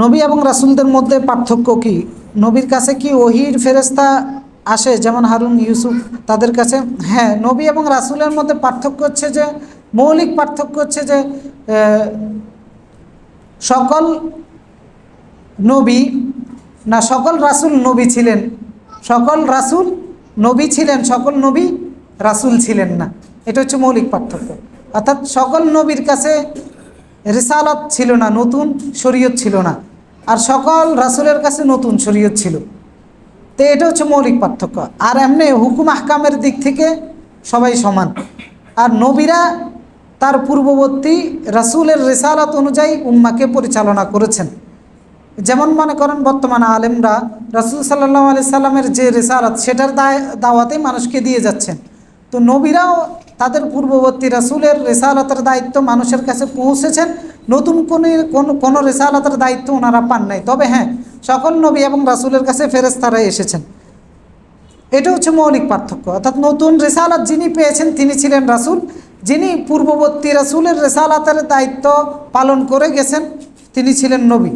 নবী এবং রাসুলদের মধ্যে পার্থক্য কি? নবীর কাছে কি ওহির ফেরেস্তা আসে, যেমন হারুন, ইউসুফ তাদের কাছে? হ্যাঁ নবী এবং রাসূলের মধ্যে পার্থক্য হচ্ছে যে, মৌলিক পার্থক্য হচ্ছে যে সকল নবী না, সকল রাসুল নবী ছিলেন। সকল রাসুল নবী ছিলেন, সকল নবী রাসূল ছিলেন না। এটা হচ্ছে মৌলিক পার্থক্য। অর্থাৎ সকল নবীর কাছে রিসালাত ছিল না, নতুন শরীয়ত ছিল না। আর সকল রাসূলের কাছে নতুন শরীয়ত ছিল। তো এটা হচ্ছে মৌলিক পার্থক্য। আর এমনি হুকুম আহকামের দিক থেকে সবাই সমান। আর নবীরা তার পূর্ববর্তী রাসূলের রেসালাত অনুযায়ী উম্মাকে পরিচালনা করেছেন। যেমন মনে করেন, বর্তমান আলেমরা রাসূল সাল্লাহ আলি সাল্লামের যে রেসালাত, সেটার দায় দাওয়াতেই মানুষকে দিয়ে যাচ্ছেন। তো নবীরাও তাদের পূর্ববর্তী রাসূলের রেসালাতের দায়িত্ব মানুষের কাছে পৌঁছেছেন। নতুন কোনো, কোনো- রেসালাতের দায়িত্ব ওনারা পান নাই। তবে হ্যাঁ সকল নবী এবং রাসূলের কাছে ফেরেশতারা এসেছেন। এটা হচ্ছে মৌলিক পার্থক্য। অর্থাৎ নতুন রেসালাত যিনি পেয়েছেন, তিনি ছিলেন রাসূল। যিনি পূর্ববর্তী রাসূলের রেসালাতের দায়িত্ব পালন করে গেছেন, তিনি ছিলেন নবী।